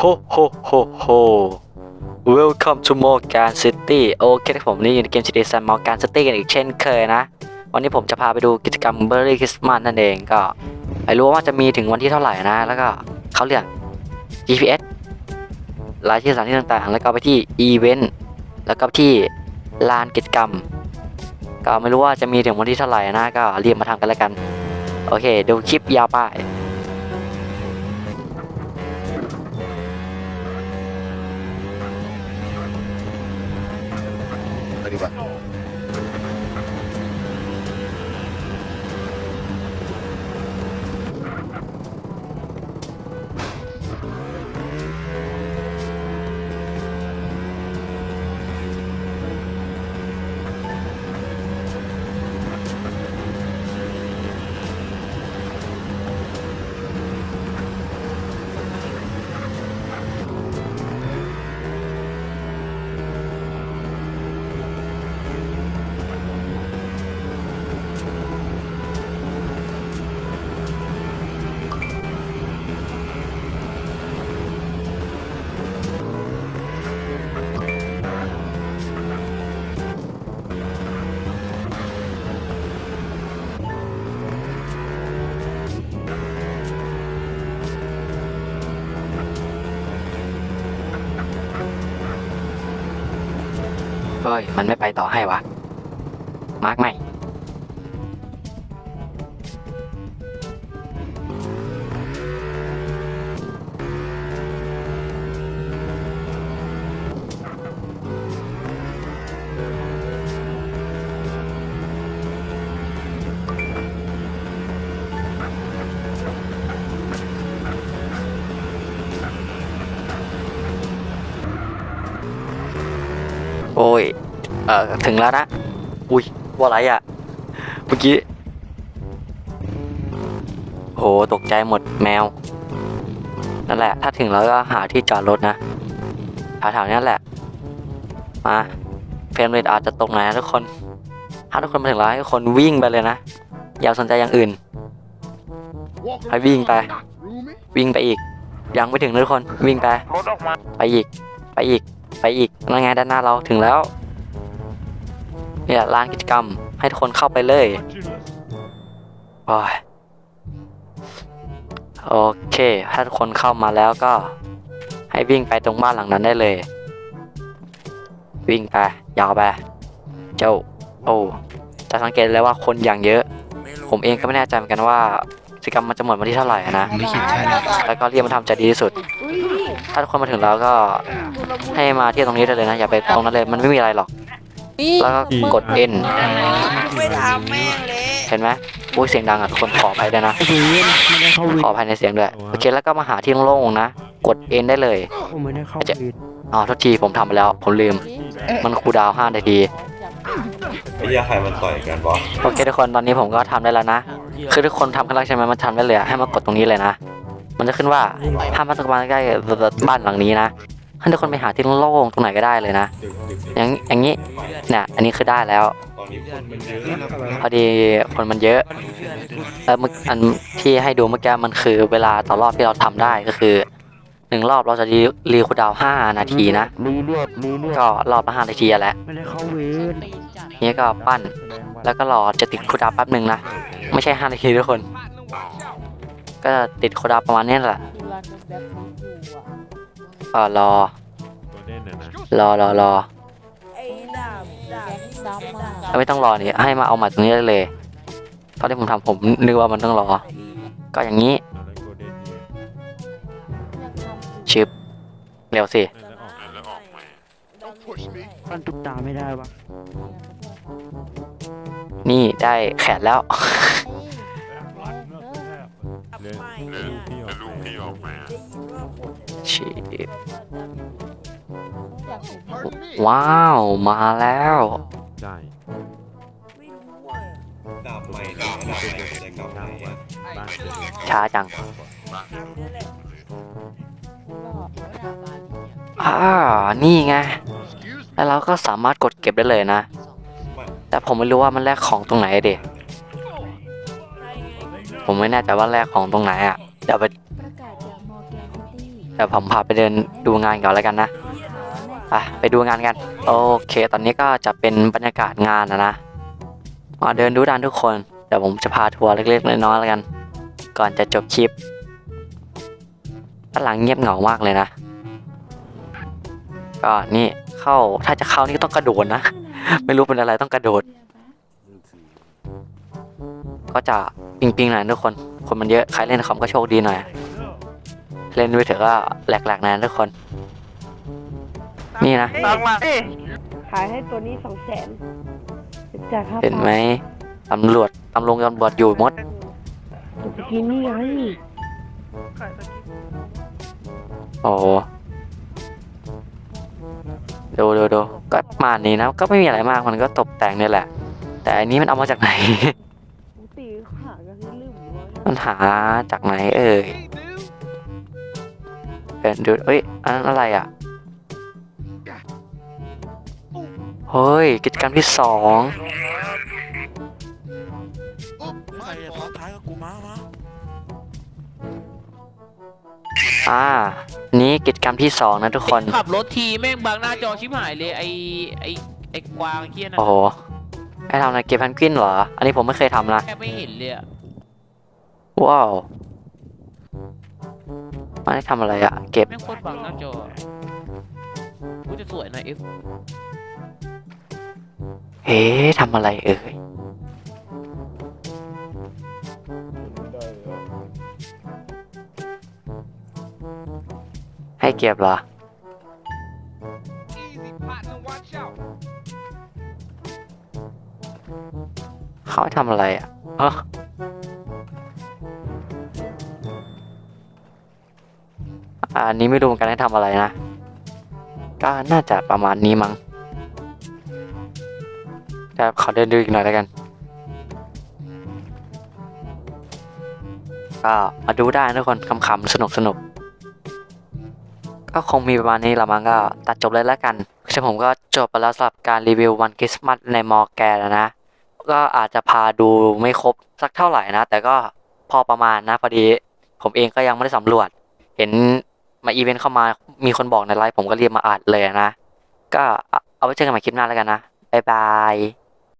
โฮโฮโฮโฮ Welcome to Morgan City โอเคครับผมนี่อยู่ในเกม GTA San Morgan City กันอีกเช่นเคยนะ วันนี้ผมจะพาไปดูกิจกรรม Merry Christmas นั่นเองก็ไม่รู้ว่าจะมีถึงวันที่เท่าไหร่นะ แล้วก็เขาเรียก GPS รายชื่อสถานที่ต่างๆ แล้วก็ไปที่ Event แล้วก็ที่ลานกิจกรรม ก็ไม่รู้ว่าจะมีถึงวันที่เท่าไหร่นะ ก็รีบมาทำกันแล้วกัน โอเค ดูคลิปยาวไป เฮ้ย มันไม่ไปต่อให้วะมาร์กไหม่ เออถึงแล้วนะ อุ้ยว่าอะไรอะ เมื่อกี้ โห ตกใจหมดแมว นั่นแหละ ถ้าถึงแล้วก็หาที่จอดรถนะแถวๆนี้แหละ มาเฟรมเรทอาจจะตกหน่อยนะทุกคนถ้าทุกคนมาถึงแล้วให้ทุกคนวิ่งไปเลยนะ อย่าสนใจอย่างอื่น ให้วิ่งไป วิ่งไปอีก ยังไม่ถึงนะทุกคน วิ่งไป ไปอีก ไปอีก ไปอีกนั่นไงด้านหน้าเราถึงแล้ว เนี่ยลานกิจกรรมให้ทุกคนเข้าไปเลยโอ้ยโอเค ถ้าทุกคนเข้ามาแล้วก็ ให้วิ่งไปตรงบ้านหลังนั้นได้เลย วิ่งไป ยาวไป เจ้า โอ้จะสังเกตเลยว่าคนอย่างเยอะ ผมเองก็ไม่แน่ใจเหมือนกันว่ากิจกรรมมันจะหมดวันที่เท่าไหร่นะไม่คิดใช่แล้วแล้วก็เรียกมาทำใจดีที่สุด ถ้าทุกคนมาถึงแล้วก็ให้มาที่ตรงนี้ได้เลยนะ อย่าไปตรงนั้นเลย มันไม่มีอะไรหรอก แล้วก็กด N ไม่ทำแม่งเลยเห็นไหมอุ้ยเสียงดังอะทุกคนขออภัยด้วยนะ เวนไม่ได้เข้าเวขออภัยในเสียงด้วยโอเคแล้วก็มาหาที่โล่งๆนะ กด N ได้เลยผมไม่ได้เข้าเวนอ๋อโทษทีผมทำไปแล้วผมลืม มันคูลดาวน์5นาทีไอ้เหี้ยใครมันต่อยกันวะโอเคทุกคนตอนนี้ผมก็ทำได้แล้วนะ คือทุกคนทำกันแล้วใช่ไหมมันทำได้เลยอะให้มากดตรงนี้เลยนะ มันจะขึ้นว่าห้ามมาตกมาใกล้กับบ้านหลังนี้นะ ให้ทุกคนไปหาที่โล่งๆตรงไหนก็ได้เลยนะดึกดึกอย่างอย่างนี้เนี่ยอันนี้คือได้แล้วตอนนี้คนมันเยอะพอดีคนมันเยอะแล้วเมื่ออันที่ให้ดูเมื่อกี้มันคือเวลาต่อรอบที่เราทำได้ก็คือหนึ่งรอบเราจะรีรีคูลดาวน์ห้านาทีนะรีเลือดรีเลือดก็รอบละห้านาทีอะแหละไม่ได้เข้าเวนนี่ก็ปั้น แล้วก็รอจะติดคูลดาวน์แป๊บหนึ่งนะไม่ใช่ห้านาทีทุกคน ก็ติดคูลดาวน์ประมาณนี้แหละ ก็รอรอรอรอไอ้ดาบดาบซับมาแล้วไม่ต้องรอนี่ให้มาเอามาตรงนี้ได้เลย ตอนที่ผมทำผมนึกว่ามันต้องรอ ก็อย่างนี้ชิปเร็วสิปั้นตุ๊กตาไม่ได้วะนี่ได้แขนแล้ว ชิปว้าว มาแล้วได้ดาบใหม่ดาบดาบใหม่จะกลับไหนอะบ้านเสร็จแล้วช้าจังอ่า นี่ไง แล้วเราก็สามารถกดเก็บได้เลยนะ แต่ผมไม่รู้ว่ามันแลกของตรงไหนดิผมไม่แน่ใจว่าแลกของตรงไหนอะ เดี๋ยวไป เดี๋ยวผมพาไปเดินดูงานก่อนแล้วกันนะไปไปดูงานกัน โอเค ตอนนี้ก็จะเป็นบรรยากาศงานนะนะ มาเดินดูด้านทุกคน เดี๋ยวผมจะพาทัวร์เล็กๆน้อยๆแล้วกัน ก่อนจะจบคลิปด้านหลังเงียบเหงามากเลยนะ ก็นี่เข้า ถ้าจะเข้านี่ต้องกระโดดนะ ไม่รู้เป็นอะไรต้องกระโดด ก็จะปิงๆหน่อยทุกคน คนมันเยอะ ใครเล่นคอมก็โชคดีหน่อย เล่นมือถือก็แหลกๆนะทุกคน นี่นะ ตังมาขายให้ตัวนี้สองแสนจากค่าเห็นไหมตำรวจตำรวจตำรวจอยู่หมดสกินนี่ไงโอ้โหดูดูดูก็ประมาณนี้นะก็ไม่มีอะไรมากมันก็ตกแต่งนี่แหละ แต่อันนี้มันเอามาจากไหน ตีขากันที่ลืมหัวมันหาจากไหนเอ่ย เดินดูเอ้ยอันนั้นอะไรอะเฮ้ยกิจกรรมที่สองใครจะซ้อนท้ายกับกูมามาอ่า นี้กิจกรรมที่สองนะทุกคน ขับรถทีแม่งบางหน้าจอชิบหายเลยไอไอไอกวางเคียนะโอ้โหให้ทำอะไรเก็บแพนกวินเหรอ อันนี้ผมไม่เคยทำนะแค่ไม่เห็นเลยอะว้าว มันให้ทำอะไรอะเก็บแม่งโคตรบางหน้าจอกูจะสวยนะเอฟเอ๊ะทำอะไรเอ่ยให้เก็บเหรอ เขาให้ทำอะไรอะเอ้อ อันนี้ไม่รู้เหมือนกันให้ทำอะไรนะ ก็น่าจะประมาณนี้มั้งแต่ขอเดินดูอีกหน่อยแล้วกัน ก็มาดูได้นะทุกคนขำๆสนุกสนุกๆก็คงมีประมาณนี้ละมั้งก็ตัดจบเลยแล้วกันเช่ผมก็จบไปแล้วสำหรับการรีวิววันคริสต์มาสในมอแกนนะ ก็อาจจะพาดูไม่ครบสักเท่าไหร่นะ แต่ก็พอประมาณนะพอดี ผมเองก็ยังไม่ได้สำรวจ เห็น มาอีเวนต์เข้ามา มีคนบอกในไลฟ์ผมก็รีบมาอ่านเลยนะ ก็เอาเอาไว้เจอกันใหม่คลิปหน้าแล้วกันนะ บ๊ายบาย